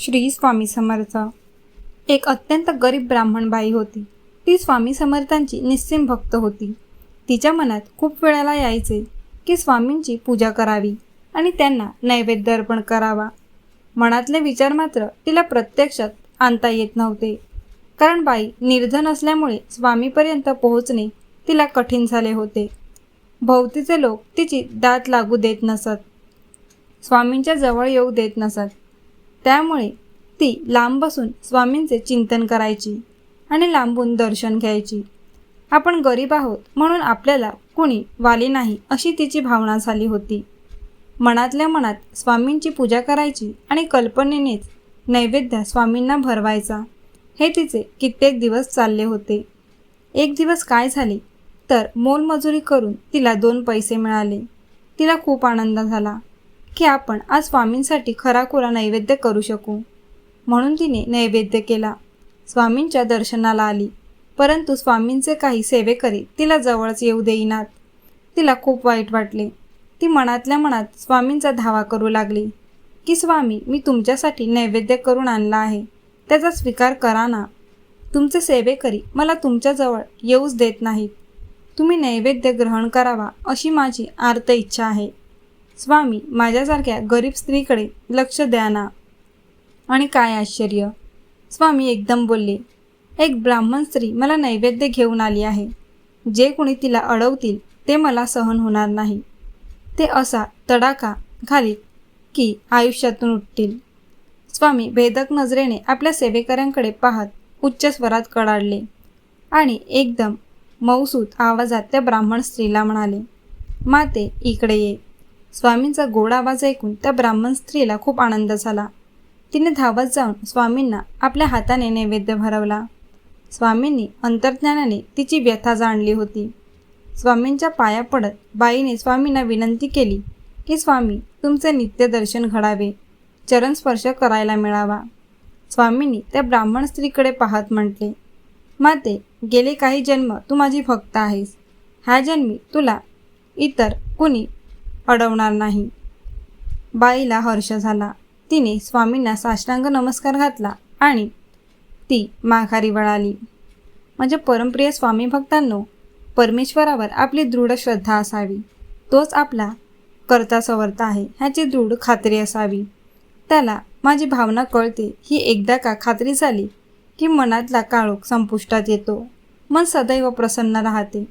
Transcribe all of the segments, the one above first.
श्री स्वामी समर्थ. एक अत्यंत गरीब ब्राह्मण बाई होती. ती स्वामी समर्थांची निस्सीम भक्त होती. तिच्या मनात खूप वेळेला यायचे की स्वामींची पूजा करावी आणि त्यांना नैवेद्य अर्पण करावा. मनातले विचार मात्र तिला प्रत्यक्षात आणता येत नव्हते. कारण बाई निर्धन असल्यामुळे स्वामीपर्यंत पोहोचणे तिला कठीण झाले होते. भोवतीचे लोक तिची दात लागू देत नसत. स्वामींच्या जवळ येऊ देत नसत. त्यामुळे ती लांब बसून स्वामींचे चिंतन करायची आणि लांबून दर्शन घ्यायची. आपण गरीब आहोत म्हणून आपल्याला कुणी वाली नाही अशी तिची भावना झाली होती. मनातल्या मनात स्वामींची पूजा करायची आणि कल्पनेनेच नैवेद्य स्वामींना भरवायचा हे तिचे कित्येक दिवस चालले होते. एक दिवस काय झाले तर मोलमजुरी करून तिला दोन पैसे मिळाले. तिला खूप आनंद झाला. की आपण आज स्वामींसाठी खराखुरा नैवेद्य करू शकू. म्हणून तिने नैवेद्य केला. स्वामींच्या दर्शनाला आली. परंतु स्वामींचे काही सेवेकरी तिला जवळच येऊ देईनात. तिला खूप वाईट वाटले. ती मनातल्या मनात स्वामींचा धावा करू लागली. की स्वामी मी तुमच्यासाठी नैवेद्य करून आणला आहे. त्याचा स्वीकार करा ना. तुमचे सेवेकरी मला तुमच्याजवळ येऊच देत नाहीत. तुम्ही नैवेद्य ग्रहण करावा अशी माझी आर्त इच्छा आहे. स्वामी माझ्यासारख्या गरीब स्त्रीकडे लक्ष द्या ना. आणि काय आश्चर्य? स्वामी एकदम बोलले एक ब्राह्मण स्त्री मला नैवेद्य घेऊन आली आहे. जे कोणी तिला अडवतील ते मला सहन होणार नाही. ते असा तडाखा घालीत की आयुष्यातून उठतील. स्वामी भेदक नजरेने आपल्या सेवेकऱ्यांकडे पाहत उच्च स्वरात कडाडले आणि एकदम मौसूत आवाजात त्या ब्राह्मण स्त्रीला म्हणाले माते इकडे ये. स्वामींचा गोड आवाज ऐकून त्या ब्राह्मण स्त्रीला खूप आनंद झाला. तिने धावत जाऊन स्वामींना आपल्या हाताने नैवेद्य भरवला. स्वामींनी अंतर्ज्ञानाने तिची व्यथा जाणली होती. स्वामींच्या पाया पडत बाईने स्वामींना विनंती केली की स्वामी तुमचे नित्य दर्शन घडावे. चरण स्पर्श करायला मिळावा. स्वामींनी त्या ब्राह्मण स्त्रीकडे पाहत म्हटले माते गेले काही जन्म तू माझी भक्त आहेस. ह्या जन्मी तुला इतर कुणी अडवणार नाही. बाईला हर्ष झाला. तिने स्वामींना साष्टांग नमस्कार घातला आणि ती माघारी वळाली. म्हणजे परमप्रिय स्वामी भक्तांनो परमेश्वरावर आपली दृढ श्रद्धा असावी. तोच आपला करता सवर्ता आहे ह्याची दृढ खात्री असावी. त्याला माझी भावना कळते ही एकदा का खात्री झाली की मनातला काळोख संपुष्टात येतो. मन सदैव प्रसन्न राहते.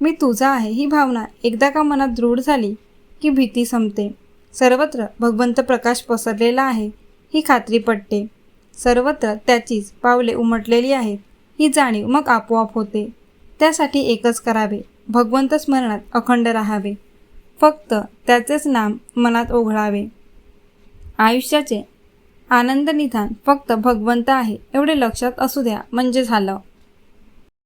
मी तुझा आहे ही भावना एकदा का मनात दृढ झाली की भीती संपते. सर्वत्र भगवंत प्रकाश पसरलेला आहे ही खात्री पटते. सर्वत्र त्याचीच पावले उमटलेली आहेत ही जाणीव मग आपोआप होते. त्यासाठी एकच करावे भगवंत स्मरणात अखंड राहावे. फक्त त्याचेच नाम मनात ओघळावे. आयुष्याचे आनंद निधान फक्त भगवंत आहे एवढे लक्षात असू द्या म्हणजे झालं.